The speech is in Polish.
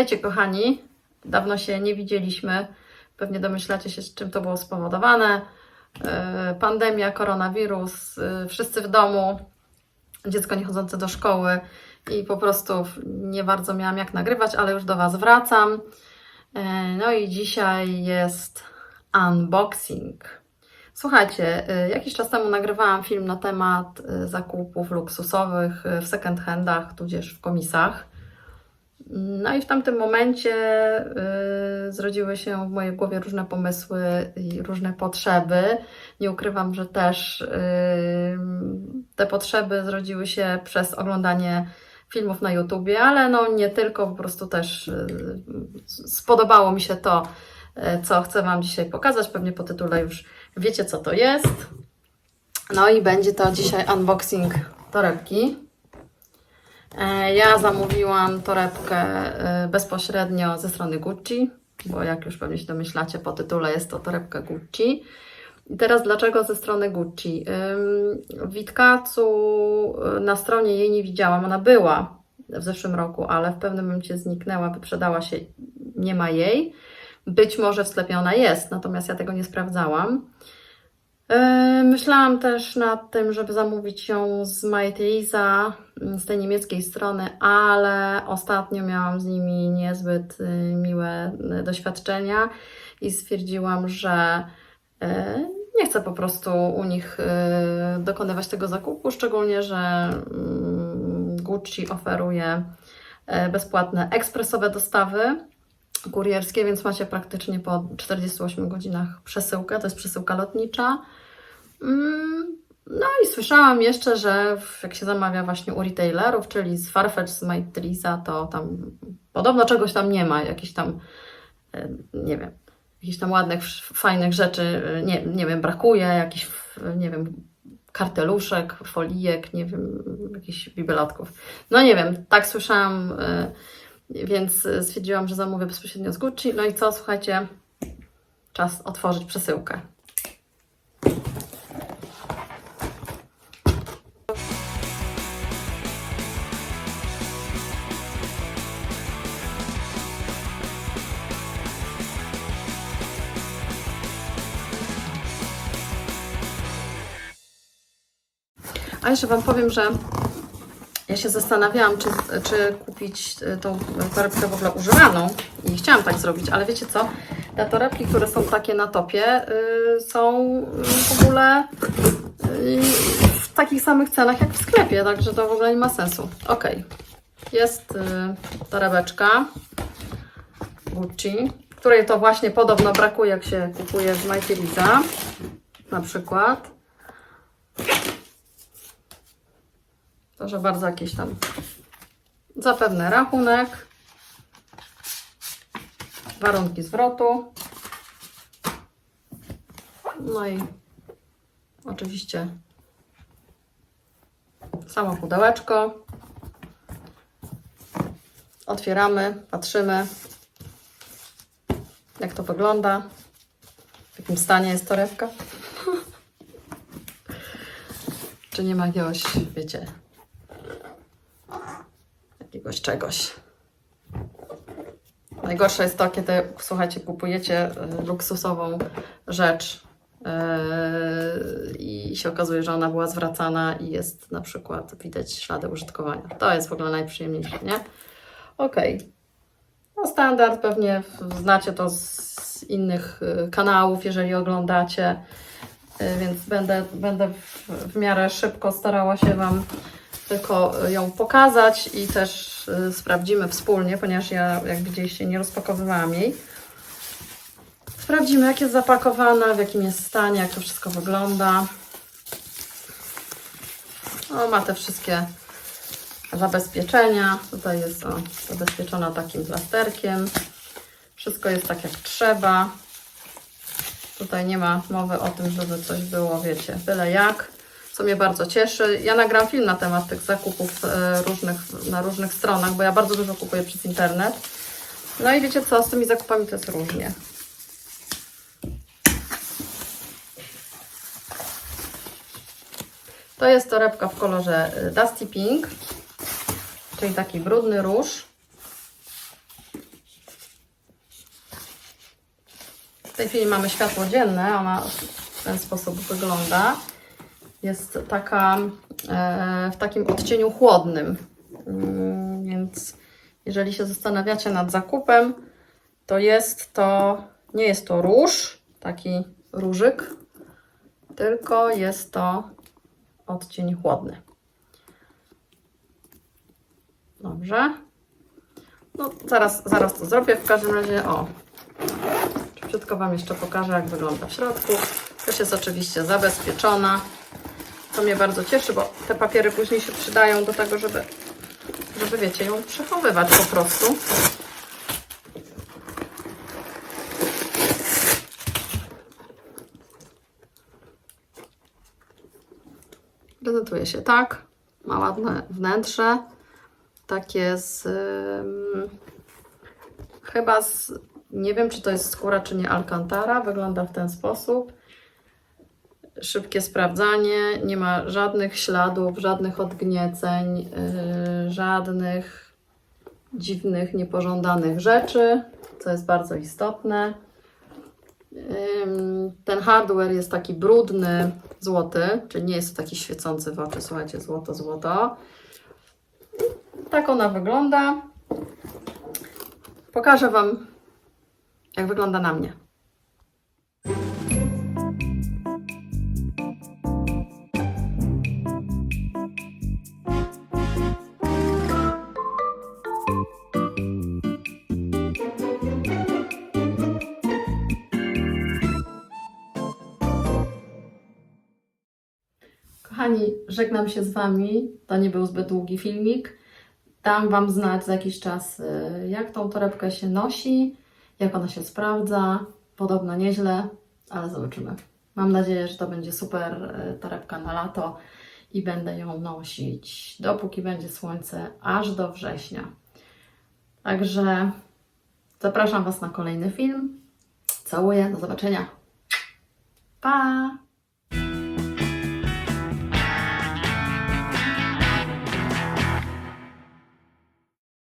Witajcie kochani. Dawno się nie widzieliśmy. Pewnie domyślacie się, z czym to było spowodowane. Yy, Pandemia, koronawirus, yy, wszyscy w domu, dziecko nie chodzące do szkoły i po prostu nie bardzo miałam jak nagrywać, ale już do Was wracam. Yy, No i dzisiaj jest unboxing. Słuchajcie, jakiś czas temu nagrywałam film na temat zakupów luksusowych w second handach, tudzież w komisach. No i w tamtym momencie y, zrodziły się w mojej głowie różne pomysły i różne potrzeby. Nie ukrywam, że też y, te potrzeby zrodziły się przez oglądanie filmów na YouTubie, ale no nie tylko, po prostu też y, spodobało mi się to, co chcę Wam dzisiaj pokazać. Pewnie po tytule już wiecie, co to jest. No i będzie to dzisiaj unboxing torebki. E, Ja zamówiłam torebkę e, bezpośrednio ze strony Gucci, bo jak już pewnie się domyślacie po tytule jest to torebka Gucci. I teraz dlaczego ze strony Gucci? Witkacu y, na stronie jej nie widziałam, ona była w zeszłym roku, ale w pewnym momencie zniknęła, wyprzedała się, nie ma jej. Być może w sklepie ona jest, natomiast ja tego nie sprawdzałam. Yy, Myślałam też nad tym, żeby zamówić ją z MyTeisa, z tej niemieckiej strony, ale ostatnio miałam z nimi niezbyt y, miłe y, doświadczenia i stwierdziłam, że y, nie chcę po prostu u nich dokonywać tego zakupu, szczególnie, że mm, Gucci oferuje bezpłatne ekspresowe dostawy kurierskie, więc macie praktycznie po 48 godzinach przesyłkę, to jest przesyłka lotnicza. Mm, No i słyszałam jeszcze, że jak się zamawia właśnie u retailerów, czyli z Farfetch, z Mytrisa, to tam podobno czegoś tam nie ma, jakichś tam, nie wiem, jakichś tam ładnych, fajnych rzeczy, e, nie, nie wiem, brakuje, jakichś, nie wiem, karteluszek, folijek, nie wiem, jakichś bibelotków. No nie wiem, tak słyszałam, e, więc stwierdziłam, że zamówię bezpośrednio z Gucci. No i co, słuchajcie, czas otworzyć przesyłkę. A jeszcze Wam powiem, że ja się zastanawiałam, czy, czy kupić y, tą torebkę w ogóle używaną i chciałam tak zrobić, ale wiecie co? Te torebki, które są takie na topie, y, są y, w ogóle y, w takich samych cenach jak w sklepie, także to w ogóle nie ma sensu. Ok, jest y, torebeczka Gucci, której to właśnie podobno brakuje, jak się kupuje z Mytiliza na przykład. Proszę bardzo, jakiś tam zapewne rachunek, warunki zwrotu. No i oczywiście samo pudełeczko. Otwieramy, patrzymy, jak to wygląda, w jakim stanie jest torebka. Czy nie ma jakiegoś, wiecie, jakiegoś czegoś. Najgorsze jest to, kiedy, słuchajcie, kupujecie y, luksusową rzecz yy, i się okazuje, że ona była zwracana i jest na przykład widać ślady użytkowania. To jest w ogóle najprzyjemniejsze, nie? Okej. No standard, pewnie znacie to z innych y, kanałów, jeżeli oglądacie, y, więc będę, będę w, w miarę szybko starała się Wam tylko ją pokazać i też y, sprawdzimy wspólnie, ponieważ ja, jak widzieliście, nie rozpakowywałam jej. Sprawdzimy, jak jest zapakowana, w jakim jest stanie, jak to wszystko wygląda. O, ma te wszystkie zabezpieczenia. Tutaj jest o, zabezpieczona takim plasterkiem. Wszystko jest tak, jak trzeba. Tutaj nie ma mowy o tym, żeby coś było, wiecie, byle jak co mnie bardzo cieszy. Ja nagram film na temat tych zakupów e, różnych, na różnych stronach, bo ja bardzo dużo kupuję przez internet. No i wiecie co, z tymi zakupami to jest różnie. To jest torebka w kolorze e, Dusty Pink, czyli taki brudny róż. W tej chwili mamy światło dzienne, ona w ten sposób wygląda. Jest taka e, w takim odcieniu chłodnym, Mm, więc jeżeli się zastanawiacie nad zakupem, to jest to, nie jest to róż, taki różyk, tylko jest to odcień chłodny. Dobrze. No, zaraz, zaraz to zrobię. W każdym razie, o, szybciutko Wam jeszcze pokażę, jak wygląda w środku. Też jest oczywiście zabezpieczona, co mnie bardzo cieszy, bo te papiery później się przydają do tego, żeby, żeby wiecie, ją przechowywać po prostu. Prezentuje się tak. Ma ładne wnętrze. Takie z. chyba z. Nie wiem, czy to jest skóra, czy nie Alcantara. Wygląda w ten sposób. Szybkie sprawdzanie. Nie ma żadnych śladów, żadnych odgnieceń, yy, żadnych dziwnych, niepożądanych rzeczy, co jest bardzo istotne. Ten hardware jest taki brudny, złoty, czyli nie jest taki świecący w oczy, słuchajcie, złoto, złoto. Tak ona wygląda. Pokażę Wam, jak wygląda na mnie. Kochani, żegnam się z Wami. To nie był zbyt długi filmik. Dam Wam znać za jakiś czas, y, jak tą torebkę się nosi, jak ona się sprawdza. Podobno nieźle, ale zobaczymy. Mam nadzieję, że to będzie super y, torebka na lato i będę ją nosić dopóki będzie słońce, aż do września. Także zapraszam Was na kolejny film. Całuję, do zobaczenia. Pa!